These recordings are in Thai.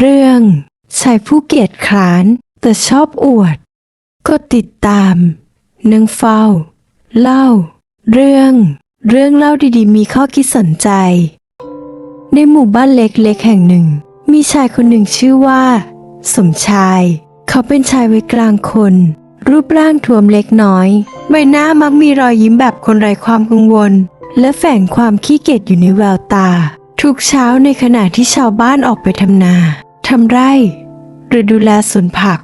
เรื่องชายผู้เกียจคร้าน แต่ชอบอวด ก็ติดตามนังเฝ้า เล่า เรื่อง เรื่องเล่าดีๆ มีข้อคิดสนใจ ในหมู่บ้านเล็กๆแห่งหนึ่ง มีชายคนหนึ่งชื่อว่า สมชาย เขาเป็นชายวัยกลางคน รูปร่างท้วมเล็กน้อย ใบหน้ามักมีรอยยิ้มแบบคนไร้ความกังวล และแฝงความขี้เกียจอยู่ในแววตา ทุกเช้าในขณะที่ชาวบ้านออกไปทำนา ทำไร่ หรือดูแลสวนผัก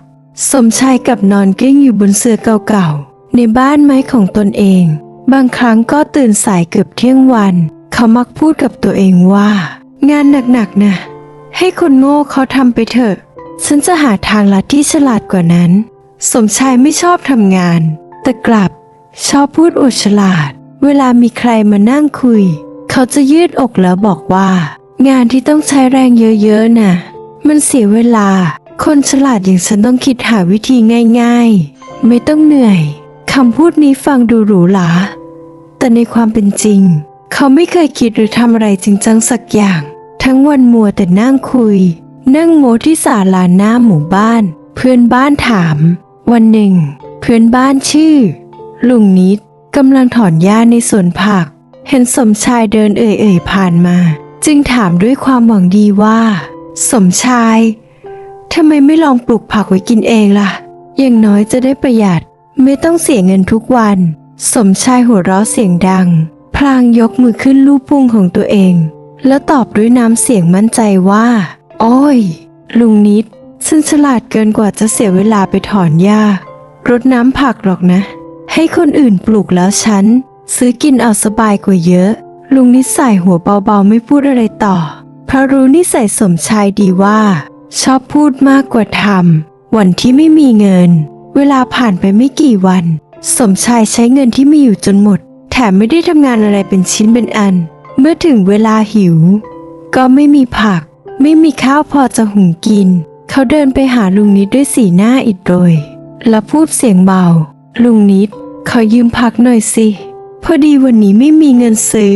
สมชายกับนอนกิ้งอยู่บนเสื่อเก่าๆ ในบ้านไม้ของตนเอง บางครั้งก็ตื่นสายเกือบเที่ยงวัน เขามักพูดกับตัวเองว่า งานหนักๆนะ ให้คนโง่เขาทำไปเถอะ ฉันจะหาทางลัดที่ฉลาดกว่านั้น สมชายไม่ชอบทำงาน แต่กลับชอบพูดอวดฉลาด เวลามีใครมานั่งคุย เขาจะยืดอกแล้วบอกว่า งานที่ต้องใช้แรงเยอะๆน่ะ มันเสียเวลา คนฉลาดอย่างฉันต้องคิดหาวิธีง่ายๆ ไม่ต้องเหนื่อยคำพูดนี้ฟังดูหรูหราแต่ในความเป็นจริง เขาไม่เคยคิดหรือทำอะไรจริงจังสักอย่าง ทั้งวันมัวแต่นั่งคุย นั่งโมที่ศาลาหน้าหมู่บ้าน เพื่อนบ้านถาม วันหนึ่ง เพื่อนบ้านชื่อ ลุงนิดกำลังถอนหญ้าในสวนผัก เห็นสมชายเดินเอ่ยๆผ่านมา จึงถามด้วยความหวังดีว่า สมชายทำไมไม่ลองปลูกผักไว้กินเองล่ะ อย่างน้อยจะได้ประหยัดไม่ต้องเสียเงินทุกวัน สมชายหัวเราะเสียงดัง พลางยกมือขึ้นลูบพุงของตัวเอง แล้วตอบด้วยน้ำเสียงมั่นใจว่า โอ้ย ลุงนิดฉันฉลาดเกินกว่าจะเสียเวลาไปถอนหญ้ารดน้ำผักหรอกนะ ให้คนอื่นปลูกแล้วฉัน ซื้อกินเอาสบายกว่าเยอะ ลุงนิดใส่หัวเบาๆไม่พูดอะไรต่อ เพราะรู้นิสัยสมชายดีว่า ชอบพูดมากกว่าทำวันที่ไม่มีเงิน เวลาผ่านไปไม่กี่วัน สมชายใช้เงินที่มีอยู่จนหมด แถมไม่ได้ทำงานอะไรเป็นชิ้นเป็นอัน เมื่อถึงเวลาหิว ก็ไม่มีผัก ไม่มีข้าวพอจะหุงกิน เขาเดินไปหาลุงนิดด้วยสีหน้าอิดโรยและพูดเสียงเบา ลุงนิด ขอยืมผักหน่อยสิ พอดีวันนี้ไม่มีเงินซื้อ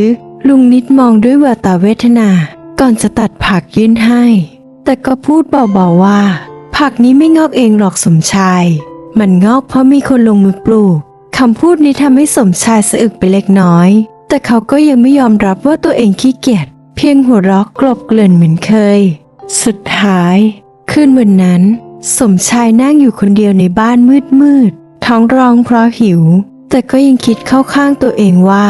ลุงนิดมองด้วยแววตาเวทนา ก่อนจะตัดผักยื่นให้ แต่ก็พูดเบาๆว่า ผักนี้ไม่งอกเองหรอกสมชาย มันงอกเพราะมีคนลงมือปลูกคำพูดนี้ทำให้สมชายสะอึกไปเล็กน้อย แต่เขาก็ยังไม่ยอมรับว่าตัวเองขี้เกียจเพียงหัวเราะกลบเกลื่อนเหมือนเคย สุดท้าย คืนวันนั้น สมชายนั่งอยู่คนเดียวในบ้านมืดมืดๆท้องร้องเพราะหิว แต่ก็ยังคิดเข้าข้างตัวเองว่า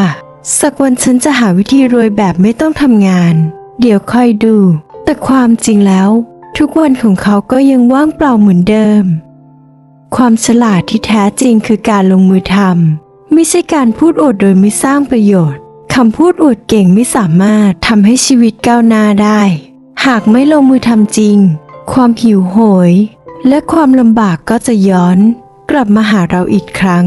สักวันฉันจะหาวิธีรวยแบบไม่ต้องทำงาน เดี๋ยวค่อยดู แต่ความจริงแล้ว ทุกวันของเขาก็ยังว่างเปล่าเหมือนเดิม ความฉลาดที่แท้จริงคือการลงมือทำไม่ใช่การพูดอวดโดยไม่สร้างประโยชน์คำพูดอวดเก่งไม่สามารถทำให้ชีวิตก้าวหน้าได้ หากไม่ลงมือทำจริง ความหิวโหย และความลำบากก็จะย้อน กลับมาหาเราอีกครั้ง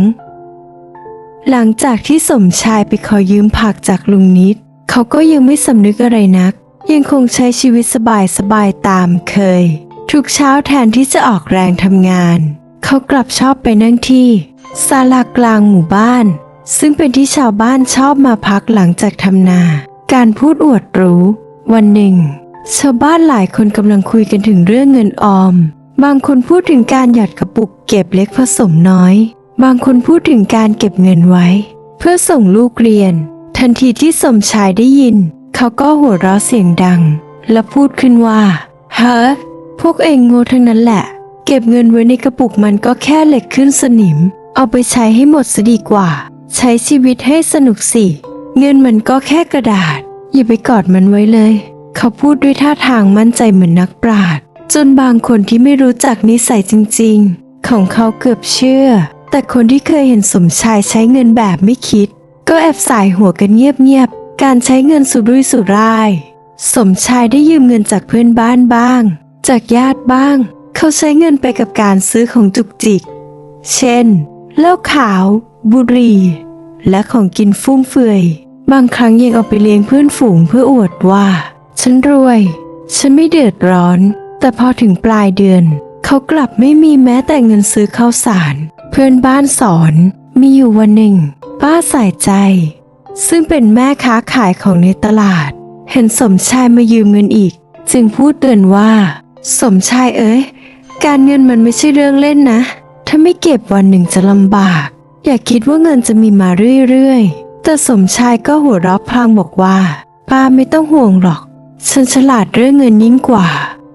หลังจากที่สมชายไปขอยืมผักจากลุงนิด เขาก็ยังไม่สำนึกอะไรนัก ยังคงใช้ชีวิตสบายๆตามเคย ทุกเช้าแทนที่จะออกแรงทำงาน เขากลับชอบไปนั่งที่ศาลากลางหมู่บ้าน ซึ่งเป็นที่ชาวบ้านชอบมาพักหลังจากทำนา การพูดอวดรู้ วันหนึ่ง ชาวบ้านหลายคนกำลังคุยกันถึงเรื่องเงินออม บางคนพูดถึงการหยอดกระปุกเก็บเล็กผสมน้อย บางคนพูดถึงการเก็บเงินไว้ เพื่อส่งลูกเรียน ทันทีที่สมชายได้ยิน เขาก็หัวเราะเสียงดัง และพูดขึ้นว่าเฮ้อพวกเองโง่ทั้งนั้นแหละ เก็บเงินไว้ในกระปุกมันก็แค่เหล็กขึ้นสนิม เอาไปใช้ให้หมดซะดีกว่า ใช้ชีวิตให้สนุกสิ เงินมันก็แค่กระดาษ อย่าไปกอดมันไว้เลย เขาพูดด้วยท่าทางมั่นใจเหมือนนักปราชญ์จนบางคนที่ไม่รู้จักนิสัยจริง ๆ ของเขาเกือบเชื่อ แต่คนที่เคยเห็นสมชายใช้เงินแบบไม่คิด ก็แอบสายหัวกันเงียบๆ การใช้เงินสุรุ่ยสุร่าย สมชายได้ยืมเงินจากเพื่อนบ้านบ้าง จากญาติบ้าง เขาใช้เงินไปกับการซื้อของจุกจิก เช่น เหล้าขาว บุหรี่ และของกินฟุ่มเฟือย บางครั้งยังเอาไปเลี้ยงเพื่อนฝูงเพื่ออวดว่า ฉันรวย ฉันไม่เดือดร้อน แต่พอถึงปลายเดือน เขากลับไม่มีแม้แต่เงินซื้อข้าวสาร เพื่อนบ้านสอน มีอยู่วันหนึ่ง ป้าใส่ใจ ซึ่งเป็นแม่ค้าขายของในตลาด เห็นสมชายมายืมเงินอีก จึงพูดเตือนว่า สมชายเอ้ย การเงินมันไม่ใช่เรื่องเล่นนะ ถ้าไม่เก็บวันหนึ่งจะลำบาก อย่าคิดว่าเงินจะมีมาเรื่อยๆ แต่สมชายก็หัวเราะพลางบอกว่า ป้าไม่ต้องห่วงหรอก ฉันฉลาดเรื่องเงินยิ่งกว่า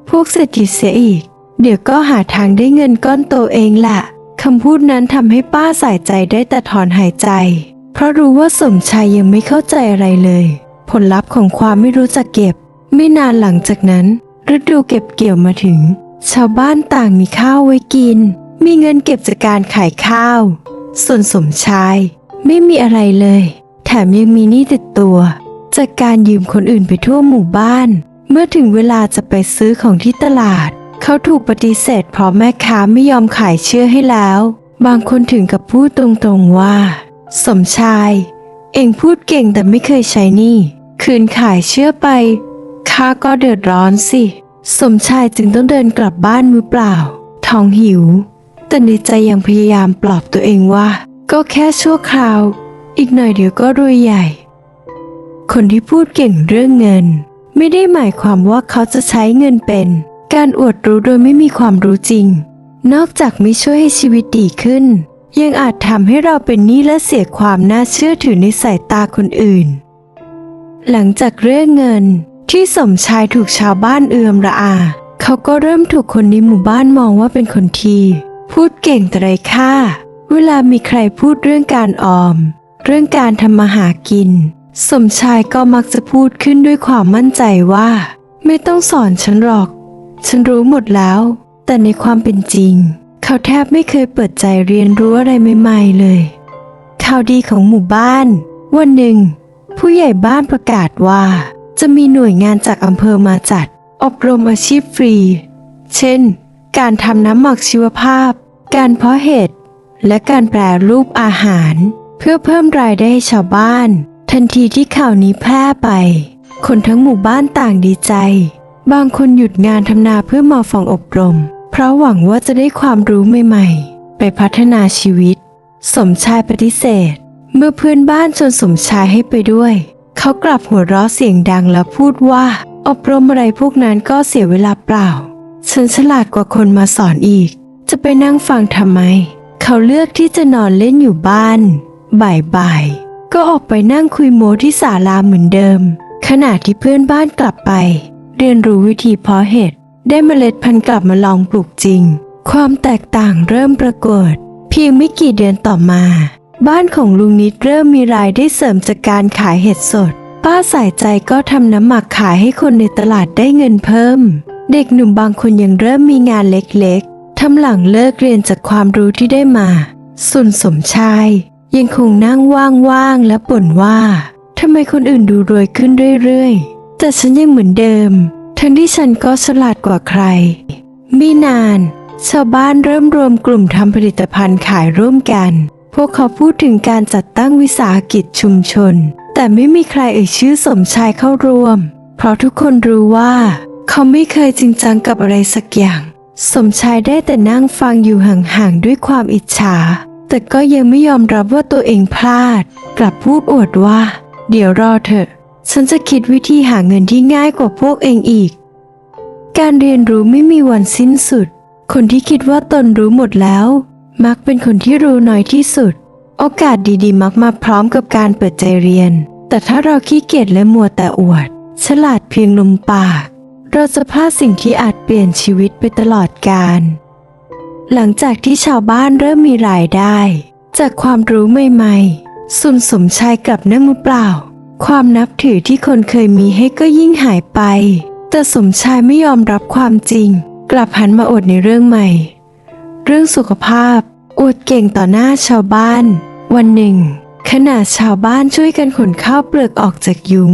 พวกเศรษฐีเสียอีก เดี๋ยวก็หาทางได้เงินก้อนโตเองแหละ คำพูดนั้นทำให้ป้าใส่ใจได้แต่ถอนหายใจ เพราะรู้ว่าสมชายยังไม่เข้าใจอะไรเลย ผลลัพธ์ของความไม่รู้จักเก็บ ไม่นานหลังจากนั้น ฤดูเก็บเกี่ยวมาถึง ชาวบ้านต่างมีข้าวไว้กิน มีเงินเก็บจากการขายข้าว ส่วนสมชาย ไม่มีอะไรเลย แถมยังมีหนี้ติดตัว จากการยืมคนอื่นไปทั่วหมู่บ้าน เมื่อถึงเวลาจะไปซื้อของที่ตลาด เขาถูกปฏิเสธเพราะแม่ค้าไม่ยอมขายเชื่อให้แล้ว บางคนถึงกับพูดตรงๆว่า สมชาย เองพูดเก่งแต่ไม่เคยใช้นี่ คืนขายเชื่อไปข้าก็เดือดร้อนสิ สมชายจึงต้องเดินกลับบ้านมือเปล่า ท้องหิว แต่ในใจยังพยายามปลอบตัวเองว่า ก็แค่ชั่วคราว อีกหน่อยเดี๋ยวก็รวยใหญ่ คนที่พูดเก่งเรื่องเงิน ไม่ได้หมายความว่าเขาจะใช้เงินเป็น การอวดรู้โดยไม่มีความรู้จริง นอกจากไม่ช่วยให้ชีวิตดีขึ้น ยังอาจทำให้เราเป็นหนี้และเสียความน่าเชื่อถือในสายตาคนอื่น หลังจากเรื่องเงินที่สมชายถูกชาวบ้านเอือมระอา เขาก็เริ่มถูกคนในหมู่บ้านมองว่าเป็นคนที่พูดเก่งแต่ไร้ค่า เวลามีใครพูดเรื่องการออม เรื่องการทำมาหากิน สมชายก็มักจะพูดขึ้นด้วยความมั่นใจว่า ไม่ต้องสอนฉันหรอก ฉันรู้หมดแล้ว แต่ในความเป็นจริง เขาแทบไม่เคยเปิดใจเรียนรู้อะไรใหม่ๆเลยข่าวดีของหมู่บ้าน วันหนึ่ง ผู้ใหญ่บ้านประกาศว่า จะมีหน่วยงานจากอำเภอมาจัด อบรมอาชีพฟรี เช่น การทำน้ำหมักชีวภาพ การเพาะเห็ดและการแปรรูปอาหาร เพื่อเพิ่มรายได้ให้ชาวบ้าน ทันทีที่ข่าวนี้แพร่ไป คนทั้งหมู่บ้านต่างดีใจ บางคนหยุดงานทำนาเพื่อมาฟังอบรม เพราะหวังว่าจะได้ความรู้ใหม่ๆ ไปพัฒนาชีวิต สมชายปฏิเสธ เมื่อเพื่อนบ้านชวนสมชายให้ไปด้วย เขากลับหัวเราะเสียงดังแล้วพูดว่า อบรมอะไรพวกนั้นก็เสียเวลาเปล่า ฉันฉลาดกว่าคนมาสอนอีก จะไปนั่งฟังทำไม เขาเลือกที่จะนอนเล่นอยู่บ้าน บ่ายๆก็ออกไปนั่งคุยโมที่ศาลาเหมือนเดิม ขณะที่เพื่อนบ้านกลับไป เรียนรู้วิธีเพาะเห็ดได้เมล็ดพันธุ์กลับมาลองปลูกจริง ความแตกต่างเริ่มปรากฏ เพียงไม่กี่เดือนต่อมา บ้านของลุงนิดเริ่มมีรายได้เสริมจากการขายเห็ดสด ป้าสายใจก็ทำน้ำหมักขายให้คนในตลาดได้เงินเพิ่ม เด็กหนุ่มบางคนยังเริ่มมีงานเล็กๆทำหลังเลิกเรียนจากความรู้ที่ได้มา ส่วนสมชาย ยังคงนั่งว่างๆและบ่นว่าทำไมคนอื่นดูรวยขึ้นเรื่อยๆ แต่ฉันยังเหมือนเดิม ทั้งที่ฉันก็ฉลาดกว่าใคร ไม่นาน ชาวบ้านเริ่มรวมกลุ่มทำผลิตภัณฑ์ขายร่วมกัน พวกเขาพูดถึงการจัดตั้งวิสาหกิจชุมชน แต่ไม่มีใครเอ่ยชื่อสมชายเข้าร่วม เพราะทุกคนรู้ว่า เขาไม่เคยจริงจังกับอะไรสักอย่าง สมชายได้แต่นั่งฟังอยู่ห่างๆด้วยความอิจฉา แต่ก็ยังไม่ยอมรับว่าตัวเองพลาด กลับพูดอวดว่า เดี๋ยวรอเถอะ ฉันจะคิดวิธีหาเงินที่ง่ายกว่าพวกเองอีก การเรียนรู้ไม่มีวันสิ้นสุด คนที่คิดว่าตนรู้หมดแล้ว มักเป็นคนที่รู้น้อยที่สุด โอกาสดีๆ มักมาพร้อมกับการเปิดใจเรียน แต่ถ้าเราขี้เกียจและมัวแต่อวด ฉลาดเพียงลมปาก เราจะพลาดสิ่งที่อาจเปลี่ยนชีวิตไปตลอดกาล หลังจากที่ชาวบ้านเริ่มมีรายได้ จากความรู้ใหม่ๆ สุนสมชายกลับนั่งมือเปล่า ความนับถือที่คนเคยมีให้ก็ยิ่งหายไป แต่สมชายไม่ยอมรับความจริง กลับหันมาอดในเรื่องใหม่ เรื่องสุขภาพ อวดเก่งต่อหน้าชาวบ้าน วันหนึ่ง ขณะชาวบ้านช่วยกันขนข้าวเปลือกออกจากยุ้ง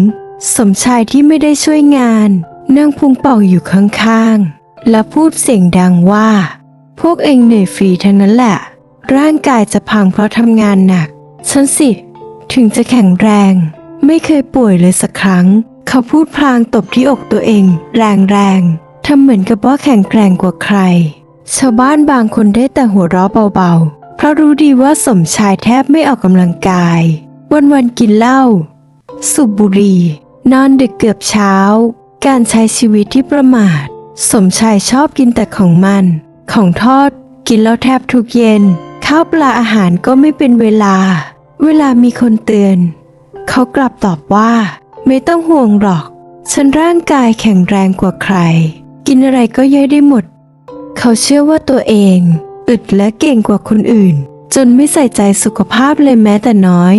สมชายที่ไม่ได้ช่วยงาน นั่งพุงเป่าอยู่ข้างๆ และพูดเสียงดังว่า พวกเองเหนื่อยฟรีทั้งนั้นแหละ ร่างกายจะพังเพราะทำงานหนัก ฉันสิ ถึงจะแข็งแรง ไม่เคยป่วยเลยสักครั้ง เขาพูดพลางตบที่อกตัวเอง แรงๆทำเหมือนกับว่าแข็งแกร่งกว่าใคร ชาวบ้านบางคนได้แต่หัวเราะเบาๆ เพราะรู้ดีว่าสมชายแทบไม่ออกกำลังกาย วันๆกินเหล้าสูบบุหรี่นอนดึกเกือบเช้า การใช้ชีวิตที่ประมาท สมชายชอบกินแต่ของมัน ของทอด กินแล้วแทบทุกเย็น ข้าวปลาอาหารก็ไม่เป็นเวลา เวลามีคนเตือน เขากลับตอบว่า ไม่ต้องห่วงหรอก ฉันร่างกายแข็งแรงกว่าใคร กินอะไรก็ย่อยได้หมด เขาเชื่อว่าตัวเองอึดและเก่งกว่าคนอื่น จนไม่ใส่ใจสุขภาพเลยแม้แต่น้อย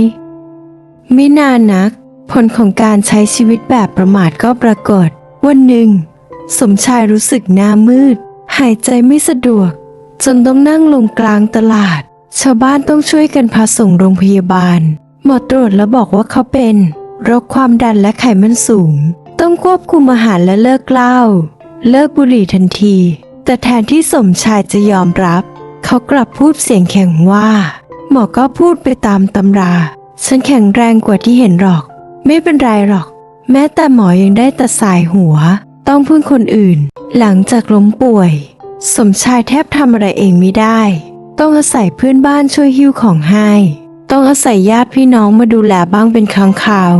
ไม่นานนัก ผลของการใช้ชีวิตแบบประมาทก็ปรากฏ วันหนึ่ง สมชายรู้สึกหน้ามืด หายใจไม่สะดวก จนต้องนั่งลงกลางตลาด ชาวบ้านต้องช่วยกันพาส่งโรงพยาบาล หมอตรวจแล้วบอกว่าเขาเป็นโรคความดันและไขมันสูง ต้องควบคุมอาหารและเลิกเหล้าเลิกบุหรี่ทันที แต่แทนที่สมชายจะยอมรับ เขากลับพูดเสียงแข็งว่า หมอก็พูดไปตามตำรา ฉันแข็งแรงกว่าที่เห็นหรอก ไม่เป็นไรหรอก แม้แต่หมอยังได้แต่สายหัว ต้องพึ่งคนอื่น หลังจากล้มป่วย สมชายแทบทำอะไรเองไม่ได้ ต้องอาศัยเพื่อนบ้านช่วยหิ้วของให้ ต้องอาศัยญาติพี่น้องมาดูแลบ้างเป็นครั้งคราว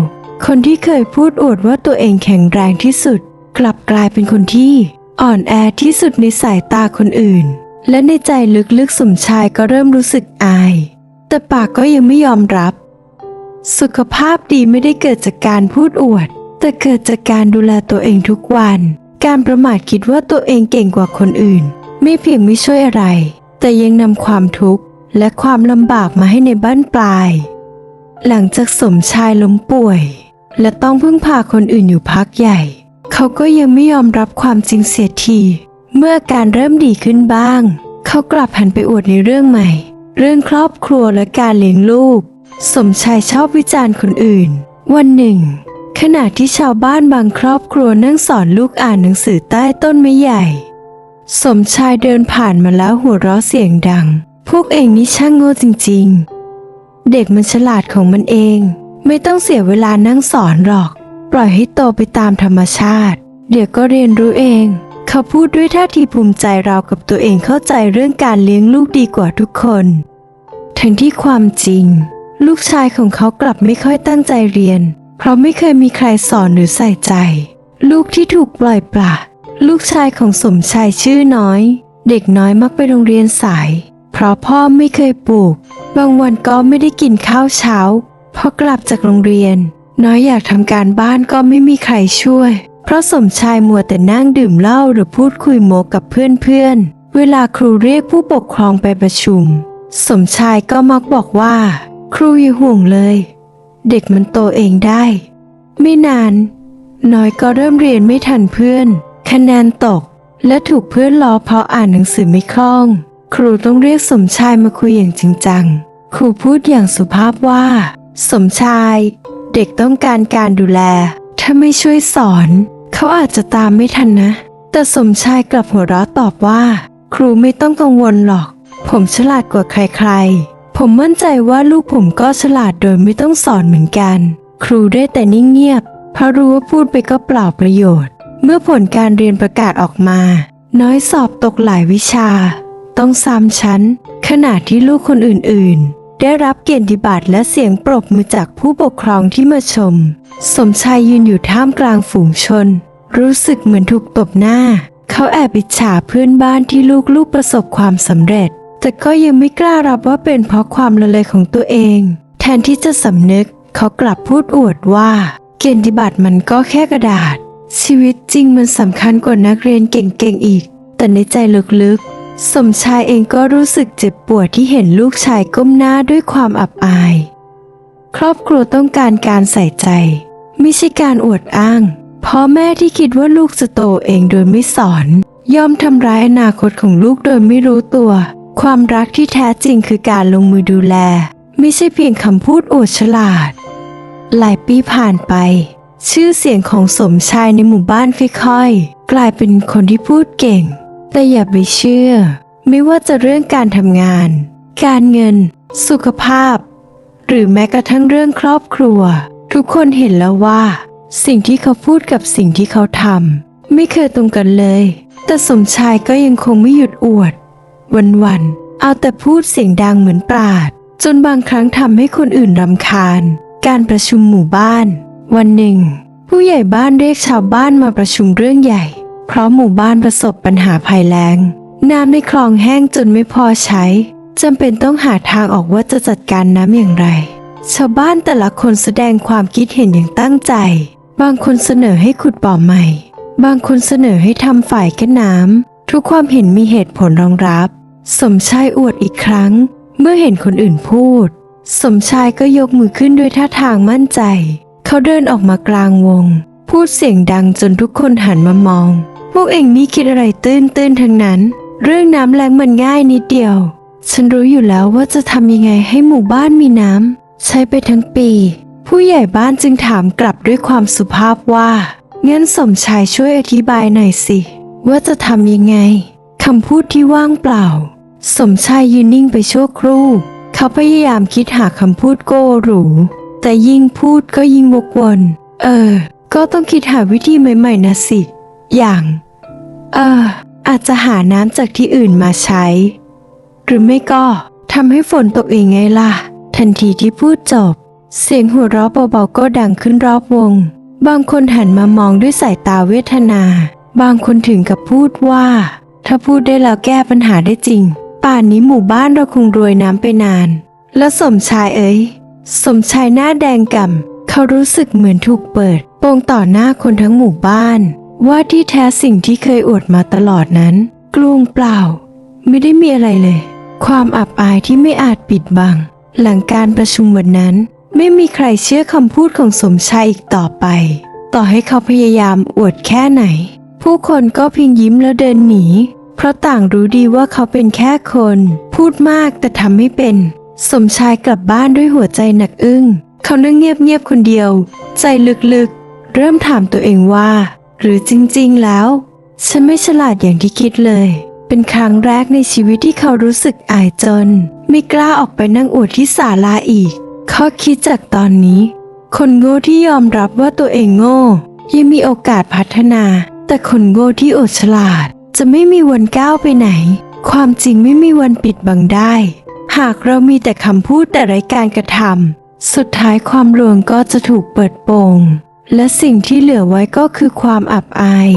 คนที่เคยพูดอวดว่าตัวเองแข็งแรงที่สุด กลับกลายเป็นคนที่อ่อนแอที่สุดในสายตาคนอื่น และในใจลึกๆสมชายก็เริ่มรู้สึกอาย แต่ปากก็ยังไม่ยอมรับ สุขภาพดีไม่ได้เกิดจากการพูดอวด แต่เกิดจากการดูแลตัวเองทุกวัน การประมาทคิดว่าตัวเองเก่งกว่าคนอื่น ไม่เพียงไม่ช่วยอะไร แต่ยังนำความทุกข์ และความลำบากมาให้ในบ้านปลาย หลังจากสมชายล้มป่วย และต้องพึ่งพาคนอื่นอยู่พักใหญ่ เขาก็ยังไม่ยอมรับความจริงเสียที เมื่ออาการเริ่มดีขึ้นบ้าง เขากลับหันไปอวดในเรื่องใหม่ เรื่องครอบครัวและการเลี้ยงลูก สมชายชอบวิจารณ์คนอื่น วันหนึ่ง ขณะที่ชาวบ้านบางครอบครัวนั่งสอนลูกอ่านหนังสือใต้ต้นไม้ใหญ่ สมชายเดินผ่านมาแล้วหัวเราะเสียงดัง พวกเองนี่ช่างโง่จริงๆ เด็กมันฉลาดของมันเอง ไม่ต้องเสียเวลานั่งสอนหรอก ปล่อยให้โตไปตามธรรมชาติ เดี๋ยวก็เรียนรู้เอง เขาพูดด้วยท่าทีภูมิใจราวกับตัวเองเข้าใจเรื่องการเลี้ยงลูกดีกว่าทุกคน ทั้งที่ความจริง ลูกชายของเขากลับไม่ค่อยตั้งใจเรียน เพราะไม่เคยมีใครสอนหรือใส่ใจ ลูกที่ถูกปล่อยปละลูกชายของสมชายชื่อน้อย เด็กน้อยมักไปโรงเรียนสาย เพราะพ่อไม่เคยปลูก บางวันก็ไม่ได้กินข้าวเช้า พอกลับจากโรงเรียน น้อยอยากทำการบ้านก็ไม่มีใครช่วย เพราะสมชายมัวแต่นั่งดื่มเหล้าหรือพูดคุยโมกับเพื่อนๆ เวลาครูเรียกผู้ปกครองไปประชุม สมชายก็มักบอกว่า ครูอย่าห่วงเลย เด็กมันโตเองได้ ไม่นาน น้อยก็เริ่มเรียนไม่ทันเพื่อน คะแนนตกและถูกเพื่อนล้อเพราะอ่านหนังสือไม่คล่อง ครูต้องเรียกสมชายมาคุยอย่างจริงจัง ครูพูดอย่างสุภาพว่า สมชาย เด็กต้องการการดูแล ถ้าไม่ช่วยสอน เขาอาจจะตามไม่ทันนะ แต่สมชายกลับหัวเราะตอบว่า ครูไม่ต้องกังวลหรอก ผมฉลาดกว่าใครๆ ผมมั่นใจว่าลูกผมก็ฉลาดโดยไม่ต้องสอนเหมือนกัน ครูได้แต่นิ่งเงียบเพราะรู้ว่าพูดไปก็เปล่าประโยชน์ เมื่อผลการเรียนประกาศออกมา น้อยสอบตกหลายวิชา ต้องซ้ำชั้น ขณะที่ลูกคนอื่นๆ ได้รับเกียรติบัตรและเสียงปรบมือจากผู้ปกครองที่มาชม สมชายยืนอยู่ท่ามกลางฝูงชน รู้สึกเหมือนถูกตบหน้า เขาแอบอิจฉาเพื่อนบ้านที่ลูกๆประสบความสำเร็จ แต่ก็ยังไม่กล้ารับว่าเป็นเพราะความละเลยของตัวเอง แทนที่จะสำนึก เขากลับพูดอวดว่า เกียรติบัตรมันก็แค่กระดาษชีวิตจริงมันสำคัญกว่านักเรียนเก่งๆอีก แต่ในใจลึกๆ สมชายเองก็รู้สึกเจ็บปวดที่เห็นลูกชายก้มหน้าด้วยความอับอาย ครอบครัวต้องการการใส่ใจ ไม่ใช่การอวดอ้างพ่อแม่ที่คิดว่าลูกจะโตเองโดยไม่สอน ย่อมทำร้ายอนาคตของลูกโดยไม่รู้ตัว ความรักที่แท้จริงคือการลงมือดูแล ไม่ใช่เพียงคำพูดอวดฉลาด หลายปีผ่านไป ชื่อเสียงของสมชายในหมู่บ้านค่อยๆ กลายเป็นคนที่พูดเก่ง แต่อย่าไปเชื่อ ไม่ว่าจะเรื่องการทำงาน การเงิน สุขภาพ หรือแม้กระทั่งเรื่องครอบครัว ทุกคนเห็นแล้วว่า สิ่งที่เขาพูดกับสิ่งที่เขาทำไม่เคยตรงกันเลย แต่สมชายก็ยังคงไม่หยุดอวด วันๆเอาแต่พูดเสียงดังเหมือนปราด จนบางครั้งทำให้คนอื่นรำคาญ การประชุมหมู่บ้าน วันหนึ่ง ผู้ใหญ่บ้านเรียกชาวบ้านมาประชุมเรื่องใหญ่ เพราะหมู่บ้านประสบปัญหาภัยแล้ง น้ำในคลองแห้งจนไม่พอใช้จำเป็นต้องหาทางออกว่าจะจัดการน้ำอย่างไร ชาวบ้านแต่ละคนแสดงความคิดเห็นอย่างตั้งใจ บางคนเสนอให้ขุดบ่อใหม่ บางคนเสนอให้ทำฝ่ายกั้นน้ำทุกความเห็นมีเหตุผลรองรับ สมชายอวดอีกครั้ง เมื่อเห็นคนอื่นพูด สมชายก็ยกมือขึ้นด้วยท่าทางมั่นใจ เขาเดินออกมากลางวง พูดเสียงดังจนทุกคนหันมามอง พวกเองนี่คิดอะไรตื้นตื้นๆทั้งนั้น เรื่องน้ำแรงมันง่ายนิดเดียว ฉันรู้อยู่แล้วว่าจะทำยังไงให้หมู่บ้านมีน้ำใช้ไปทั้งปี ผู้ใหญ่บ้านจึงถามกลับด้วยความสุภาพว่างั้นสมชายช่วยอธิบายหน่อยสิ ว่าจะทำยังไงคำพูดที่ว่างเปล่า สมชายยืนนิ่งไปชั่วครู่ เขาพยายามคิดหาคำพูดโก้หรู แต่ยิ่งพูดก็ยิ่งวกวน เออ ก็ต้องคิดหาวิธีใหม่ๆนะสิ อย่าง เออ อาจจะหาน้ำจากที่อื่นมาใช้ หรือไม่ก็ทำให้ฝนตกเองไงล่ะ ทันทีที่พูดจบ เสียงหัวเราะเบาๆก็ดังขึ้นรอบวง บางคนหันมามองด้วยสายตาเวทนา บางคนถึงกับพูดว่า ถ้าพูดได้แล้วแก้ปัญหาได้จริง ป่านนี้หมู่บ้านเราคงรวยน้ำไปนาน แล้วสมชายเอ้ยสมชายหน้าแดงก่ำเขารู้สึกเหมือนถูกเปิดโปงต่อหน้าคนทั้งหมู่บ้าน ว่าที่แท้สิ่งที่เคยอวดมาตลอดนั้น กลวงเปล่า ไม่ได้มีอะไรเลย ความอับอายที่ไม่อาจปิดบัง หลังการประชุมวันนั้น ไม่มีใครเชื่อคำพูดของสมชายอีกต่อไป ต่อให้เขาพยายามอวดแค่ไหน ผู้คนก็เพียงยิ้มแล้วเดินหนี เพราะต่างรู้ดีว่าเขาเป็นแค่คน พูดมากแต่ทำไม่เป็น สมชายกลับบ้านด้วยหัวใจหนักอึ้ง เขานั่งเงียบๆคนเดียว ใจลึกๆ เริ่มถามตัวเองว่า หรือจริงๆแล้ว ฉันไม่ฉลาดอย่างที่คิดเลย เป็นครั้งแรกในชีวิตที่เขารู้สึกอายจน ไม่กล้าออกไปนั่งอวดที่ศาลาอีก ข้อคิดจากตอนนี้ คนโง่ที่ยอมรับว่าตัวเองโง่ ยังมีโอกาสพัฒนา แต่คนโง่ที่อดฉลาด จะไม่มีวันก้าวไปไหน ความจริงไม่มีวันปิดบังได้ หากเรามีแต่คำพูดแต่ไร้การกระทำสุดท้ายความลวงก็จะถูกเปิดโปง และสิ่งที่เหลือไว้ก็คือความอับอาย